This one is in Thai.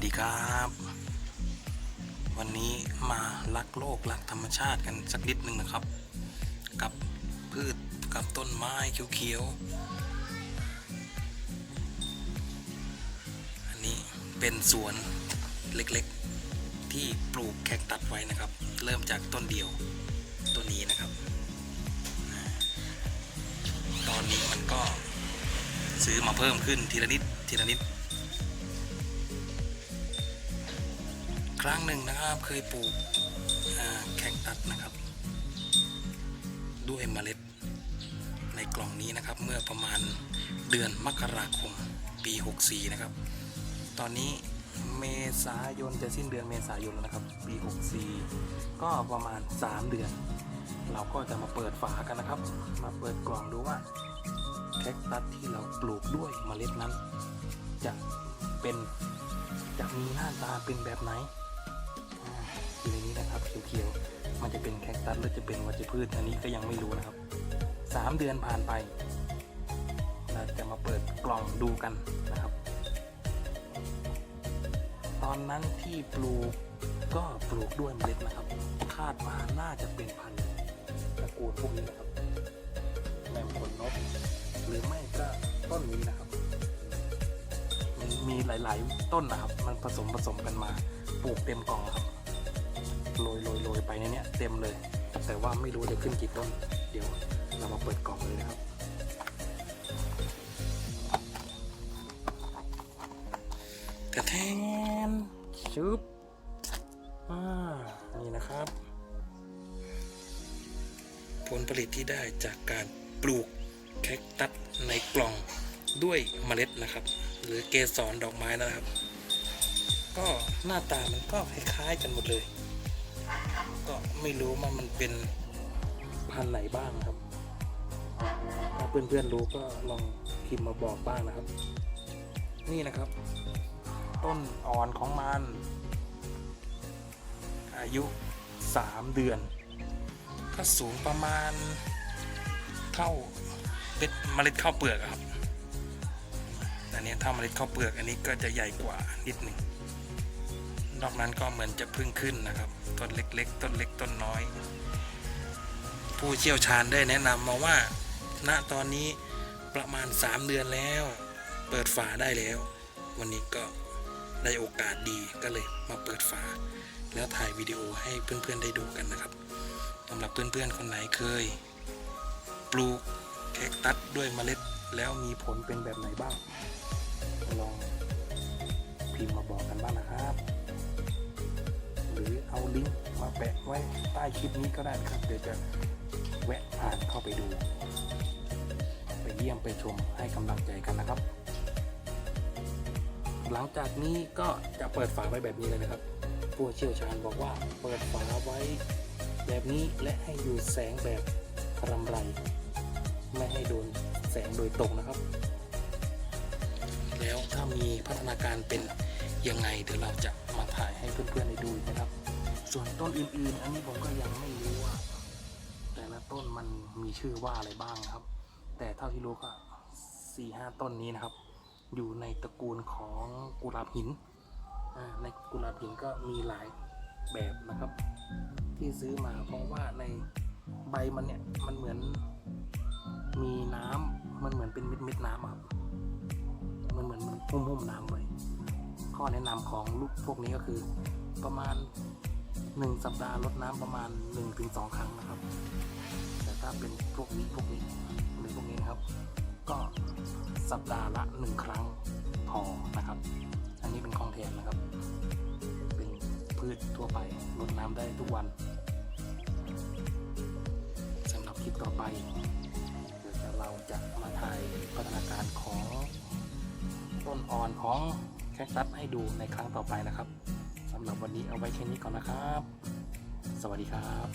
สดีครับ วันนี้มารักโลกรักธรรมชาติกันสักนิดหนึ่งนะครับ กับพืชกับต้นไม้เขียวๆอันนี้เป็นสวนเล็กๆ ที่ปลูกแคคตัสไว้นะครับ เริ่มจากต้นเดียวต้นนี้นะครับ ตอนนี้มันก็ซื้อมาเพิ่มขึ้นทีละนิดทีละนิด ครั้งหนึ่งนะครับเคยปลูกอ่าแคคตัสนะครับ ด้วยเมล็ดในกล่องนี้นะครับ เมื่อประมาณเดือนมกราคมปี 64 นะครับ ตอนนี้เมษายนจะสิ้นเดือนเมษายนแล้วนะครับ ปี 64 ก็ประมาณ 3 เดือน เราก็จะมาเปิดฝากันนะครับ มาเปิดกล่องดูว่าแคคตัสที่เราปลูกด้วยเมล็ดนั้น จะเป็นจะมีหน้าตาเป็นแบบไหน อยู่ในนี้นะครับเขียวๆมันจะเป็นแคคตัสหรือจะเป็นวัชพืชอันนี้ก็ยังไม่รู้นะครับสามเดือนผ่านไปเราจะมาเปิดกล่องดูกันนะครับ ตอนนั้นที่ปลูกก็ปลูกด้วยเมล็ดนะครับ คาดว่าน่าจะเป็นพันธุ์ตระกูลพวกนี้นะครับแมมขนนกหรือไม่ก็ต้นนี้นะครับ มันมีหลาย ๆ ต้นนะครับ มันผสมผสมกันมาปลูกเต็มกล่องครับ ในเนี้ยเต็มเลย แต่ว่าไม่รู้จะขึ้นกี่ต้น เดี๋ยวเรามาเปิดกล่องเลยนะครับ แต่แทนชุบอ่านี่นะครับ ผลผลิตที่ได้จากการปลูกแคคตัสในกล่องด้วยเมล็ดนะครับ หรือเกสรดอกไม้นะครับ ก็หน้าตามันก็คล้ายๆกันหมดเลย ก็ไม่รู้ว่ามันเป็นพันธุ์ไหนบ้างครับ ถ้าเพื่อนๆรู้ก็ลองพิมพ์มาบอกบ้างนะครับ นี่นะครับ ต้นอ่อนของมัน อายุ 3 เดือนก็สูงประมาณเท่าเป็นเมล็ดข้าวเปลือกครับ อันนี้ถ้าเมล็ดข้าวเปลือกอันนี้ก็จะใหญ่กว่านิดหนึ่ง นอกนั้นก็เหมือนจะพึ่งขึ้นนะครับ ต้นเล็กๆ ต้นเล็กต้นน้อย ผู้เชี่ยวชาญได้แนะนำมาว่า ณตอนนี้ประมาณ 3 เดือนแล้ว เปิดฝาได้แล้ว วันนี้ก็ได้โอกาสดีก็เลยมาเปิดฝา แล้วถ่ายวิดีโอให้เพื่อนๆได้ดูกันนะครับสำหรับเพื่อนๆคนไหนเคย ปลูกแคคตัสด้วยเมล็ดแล้วมีผลเป็นแบบไหนบ้าง ลองพิมพ์มาบอกกันบ้างนะครับ หรือเอาลิงก์มาแปะไว้ใต้คลิปนี้ก็ได้นะครับเดี๋ยวจะแวะผ่านเข้าไปดู ไปเยี่ยมไปชมให้กำลังใจกันนะครับ หลังจากนี้ก็จะเปิดฝาไว้แบบนี้เลยนะครับผู้เชี่ยวชาญบอกว่าเปิดฝาไว้แบบนี้และให้อยู่แสงแบบรำไร ไม่ให้โดนแสงโดยตรงนะครับ แล้วถ้ามีพัฒนาการเป็น ยังไงเดี๋ยวเราจะมาถ่ายให้เพื่อนๆได้ดูนะครับ ส่วนต้นอื่นๆ อันนี้ผมก็ยังไม่รู้ว่า แต่ละต้นมันมีชื่อว่าอะไรบ้างครับ แต่เท่าที่รู้ก็สี่ห้าต้นนี้นะครับ อยู่ในตระกูลของกุหลาบหินในกุหลาบหินก็มีหลายแบบนะครับ ที่ซื้อมาเพราะว่าในใบมันเนี่ยมันเหมือนมีน้ำมันเหมือนเป็นเม็ดเม็ดน้ำครับมันเหมือนมันหุ้มหุ้มน้ำไว้ ข้อแนะนำของลูกพวกนี้ก็คือ ประมาณ 1 สัปดาห์ลดน้ำประมาณ 1-2 ครั้งนะครับ แต่ถ้าเป็นพวกนี้พวกนี้หรือพวกนี้นะครับ ก็สัปดาห์ละ 1 ครั้งพอนะครับ อันนี้เป็นของแทนนะครับ เป็นพืชทั่วไปลดน้ำได้ทุกวันสำหรับคลิปต่อไปเดี๋ยวเราจะมาถ่ายพัฒนาการของต้นอ่อนของ แคคตับให้ดูในครั้งต่อไปนะครับสำหรับวันนี้เอาไว้แค่นี้ก่อนนะครับ สวัสดีครับ